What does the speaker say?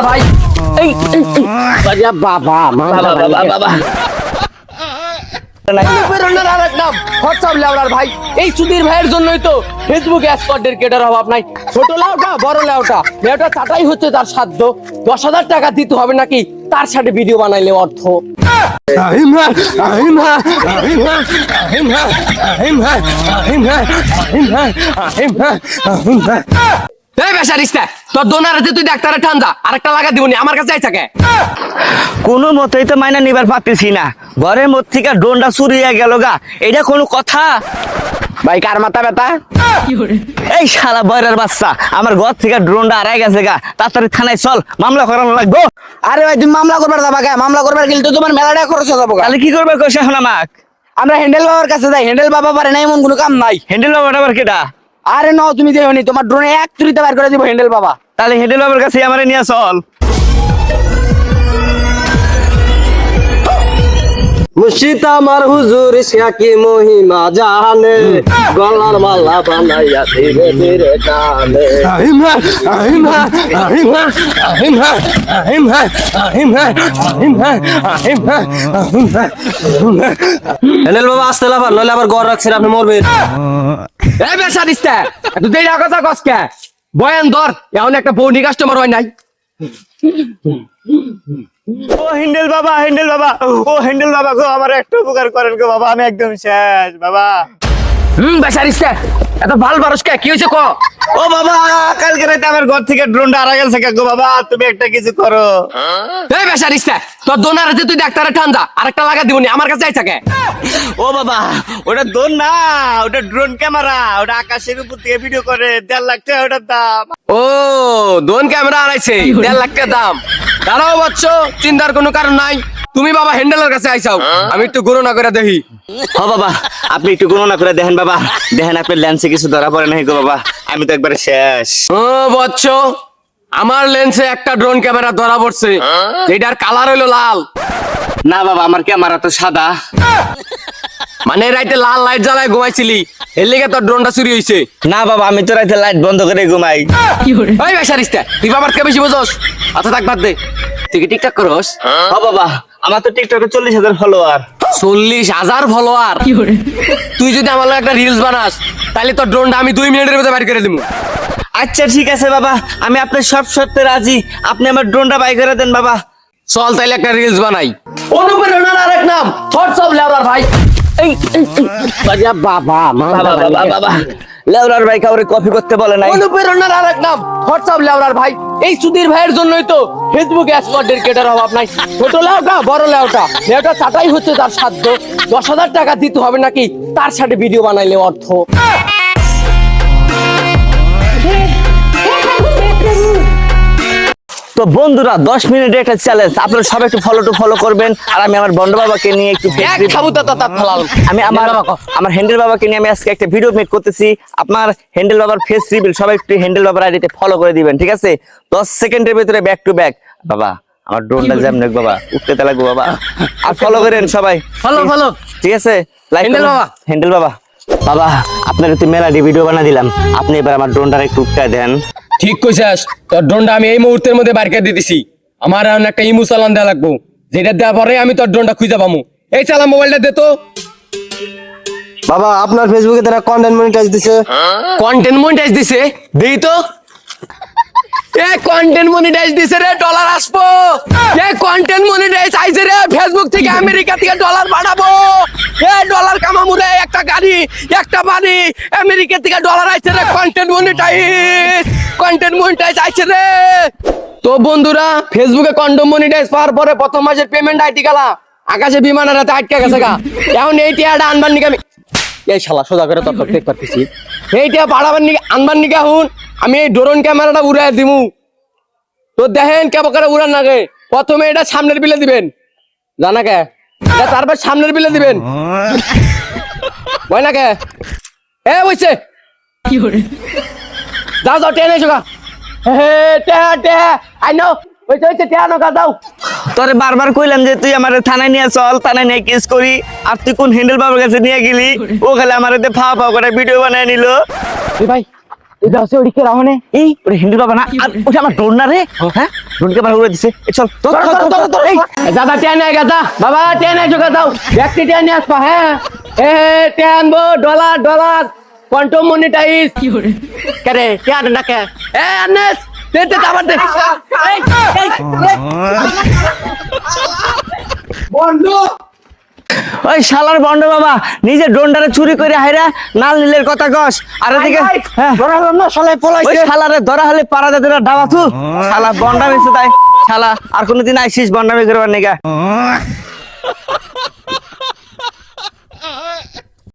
লেওড়ার ভাই। এই। বাবা বাবা বাবা ভাই। এই সুধীর ভাইয়ের জন্যই তো ফেসবুক কেটার অভাব নাই। ছোট লেওটা বড় লেওটা লেওটা চাটাই হচ্ছে তার সাধ্য। দশ হাজার টাকা দিতে হবে নাকি? তার সাথে ভিডিও বানাইলে অর্থ। এই বেসারিস্তা তোর দোনারে তুই ডাক্তারে ঠান্ডা আরেকটা লাগা দিবনি আমার কাছে আইসা কে কোনো মতেই তো মাইনা নিবার পারতেছি না। ঘরের মধ্যে থেকে ড্রোনটা চুরিয়ে গেল গা। এটা কোনো কথা? ভাই কার মাথা ব্যথা? এই শালা বয়রের বাচ্চা আমার ঘর থেকে ড্রোনটা আড়াই গেছে গা। তাড়াতাড়ি থানায় চল মামলা করানো লাগবো। আরে ভাই তুমি মামলা করবার যাবা গা মামলা করবার গেলে তো তোমার মেলা টাকা খরচ হয়ে যাব তাহলে কি করবে কইস এখন আমাক? আমরা হ্যান্ডেল বাবার কাছে যাই হ্যান্ডেল বাবা পারে না এমন কোনো কাম নাই। হ্যান্ডেল বাবার আবার কেটা আরে ন তুমি দেও নি তোমার ড্রোনে এক তুরিতে বার করে দিব হ্যান্ডেল বাবা তাহলে হ্যান্ডেল বাবার কাছে আমারে নিয়ে চল। মুর্শিদ আমার হুজুর কি মহিমা জানে? গলার মালা বানাইয়া ধীরে ধীরে টানে। হ্যান্ডেল বাবা আসতে লাভার নইলে আবার গড় রাখছেন আপনি মরবেন। এই বেসা দিস্তা তুই দেরি কথা কসকে বয়ান ধর, এখন একটা বৌনি কাস্টমার হয় নাই। ও হ্যান্ডেল বাবা হ্যান্ডেল বাবা, ও হ্যান্ডেল বাবা গো, আমার একটু উপকার করেন গো বাবা, আমি একদম শেষ, বাবা। হুম বেসারিস্তা। এত ভালো বারস কে? হয়েছে ক? ও বাবা কালকে রাতে আমার ঘর থেকে ড্রোনটা আড়াই গেছে গো বাবা? তুমি একটা কিছু করো। এই বেসারিস্তা তোর দোনারে তুই ডাক্তারে ঠান্ডা আরেকটা লাগা দিবনি আমার কাছে আইসা কে? ও বাবা ওটা দোন না ওটা ড্রোন ক্যামেরা ওটা আকাশের উপর থেকে ভিডিও করে দেড় লাখ টাকা ওটার দাম। ও দোন ক্যামেরা আনাইছে দেড় লাখ টাকা দাম। দাঁড়াও বাচ্চ চিন্তার কোনো কারণ নাই। তুমি বাবা হ্যান্ডেলের কাছে আইসাও। আমি একটু গণনা করে দেখি। ও বাবা আপনি একটু গণনা করে দেখেন বাবা। দেখেন আপনার লেন্সে কিছু ধরা পড়ে নাই গো বাবা। আমি তো একবারে শেষ। ও বচ্চ আমার লেন্সে একটা ড্রোন ক্যামেরা ধরা পড়ছে। যেটার কালার হইল লাল। না বাবা আমার ক্যামেরা তো সাদা। মানে রাইতে লাল লাইট জ্বালায় ঘুমাইছিলি। এর লিগে তোর ড্রোনটা চুরি হইছে। না বাবা আমি তো রাতে লাইট বন্ধ করে ঘুমাই। ওই বেসারিস্তা তুই বাবার কে বেশি বুঝোস। আচ্ছা থাক বাদ দে। তুই কি টিকটক করস? ও বাবা আমার তো টিকটকে চল্লিশ হাজার ফলোয়ার চল্লিশ হাজার ফলোয়ার তুই যদি আমার একটা রিলস বানাস তাহলে তোর ড্রোনটা আমি দুই মিনিটের মধ্যে বাইর করে দিব আচ্ছা ঠিক আছে বাবা আমি আপনার সব শর্তে রাজি। আপনি আমার ড্রোনটা বাই করে দেন বাবা। চল তাইলে একটা রিলস বানাই। অনুপ্রেরণার আরেক নাম ভাই এই এই, এই, বাজা বাবা বাবা বাবা বাবা লেওরার ভাই কাউরে কফি করতে বলে নাই অনুপ্রেরণার আরেক নাম হোয়াটসঅ্যাপ লেওরার ভাই এই সুধীর ভাইয়ের জন্যই তো ফেসবুক স্কোয়াডের কেটার অভাব নাই ছোট লেওটা বড় লেওটা লেওটা চাটাই হচ্ছে তার সাধ্য দশ হাজার টাকা দিতে হবে নাকি তার সাথে ভিডিও বানাইলে অর্থ তো বন্ধুরা দশ মিনিট একটা চ্যালেঞ্জ আপনারা সবাই একটু ফলো টু ফলো করবেন। আর আমি আমার বন্ড বাবাকে নিয়ে একটু আমি আমার আমার হ্যান্ডেল বাবাকে নিয়ে আমি আজকে একটা ভিডিও মেক করতেছি। আপনার হ্যান্ডেল বাবার ফেস রিভিল সবাই একটু হ্যান্ডেল বাবার আইডিতে ফলো করে দিবেন ঠিক আছে? দশ সেকেন্ডের ভিতরে ব্যাক টু ব্যাক বাবা আমার ড্রোনটা জ্যাম নেক বাবা? উঠতে তে লাগবে বাবা। আর ফলো করেন সবাই। Follow, follow. ঠিক আছে? হ্যান্ডেল বাবা। হ্যান্ডেল বাবা। বাবা আপনার একটু মেলাডি ভিডিও বানা দিলাম। আপনি এবার আমার ড্রোনটা একটু উঠতে দেন। ঠিক কইছাস তোর ড্রোনটা আমি এই মুহূর্তের মধ্যে বাইর করে দিছি আমার এখন একটা ইমু চালান দেওয়া লাগবো। যেটা দেয়া পরে আমি তোর ড্রোনটা খুঁজে পামু। এই চালা মোবাইলটা দে তো। বাবা আপনার ফেসবুকে তারা কন্টেন্ট মনিটাইজ দিছে। কন্টেন্ট মনিটাইজ দিছে? দেই তো। এ কন্টেন্ট মনিটাইজ দিছে রে ডলার আসব। এ কন্টেন্ট মনিটাইজ আইছে রে ফেসবুক থেকে আমেরিকা থেকে ডলার পাঠাবো এ ডলার কামামু রে, একটা গাড়ি, একটা বাড়ি। আমেরিকা থেকে ডলার আইছে রে কন্টেন্ট মনিটাইজ কন্টেন্ট মনিটাইজ আইছে রে। তো বন্ধুরা ফেসবুকে কন্টেন্ট মনিটাইজ পাওয়ার পরে প্রথম মাসের পেমেন্ট আইটি গেলা আকাশে বিমানের রাতে আটকে গেছে গা। এখন এই টিয়াটা আনবার নিকে আমি এই শালা সোজা করে টেক করতেছি এইটা পাড়াবার নিকে আনবার নিকে হুন আমি এই ড্রোন ক্যামেরাটা উড়াই দিমু। তো দেখেন কেমন করে উড়ান নাগে প্রথমে এটা সামনের বিলে দিবেন। জানা কে? এটা তারপর সামনের বিলে দিবেন। বয় না কে? এ বইছে। যাও যাও টেনে এসো গা। হে টে টে আই নো হইছে হইছে টে আনো গা যাও। তোরে বারবার কইলাম যে তুই আমার থানায় নিয়ে চল থানায় নিয়ে কিস করি। আর তুই কোন হ্যান্ডেল বাবার কাছে নিয়ে গেলি? ও খালি আমার ফা ফা করে ভিডিও বানায় নিল। এ ভাই এটা হচ্ছে ওদিকে রাহনে এই ওরে হিন্দি বাবা না। আর ওটা আমার ড্রোন না রে? হ্যাঁ? বার করে দিছে। চল ধর, ধর, ধর, ধর, এই। দাদা টেনে গাদা বাবা টেনে দাও ব্যক্তি টেনে আসবা হ্যাঁ? এ টেন আনব ডলার ডলার। কোয়ান্টাম মনিটাইজ কেরে? টেন না কে? এ আনেস দে দে আবার দে। এই, এই, এই। বন্ধু ওই শালার বন্ড বাবা নিজে ডোনডারে চুরি করে হাইরা নাল নীলের কথা কস। আর এদিকে ধরা হলো না শালাই ওই শালারে ধরা হলে পাড়া দিতে ডাবা তু শালা বন্ডা বেছে তাই। শালা আর কোনোদিন আইসিস বন্ডামি করবার নিগা।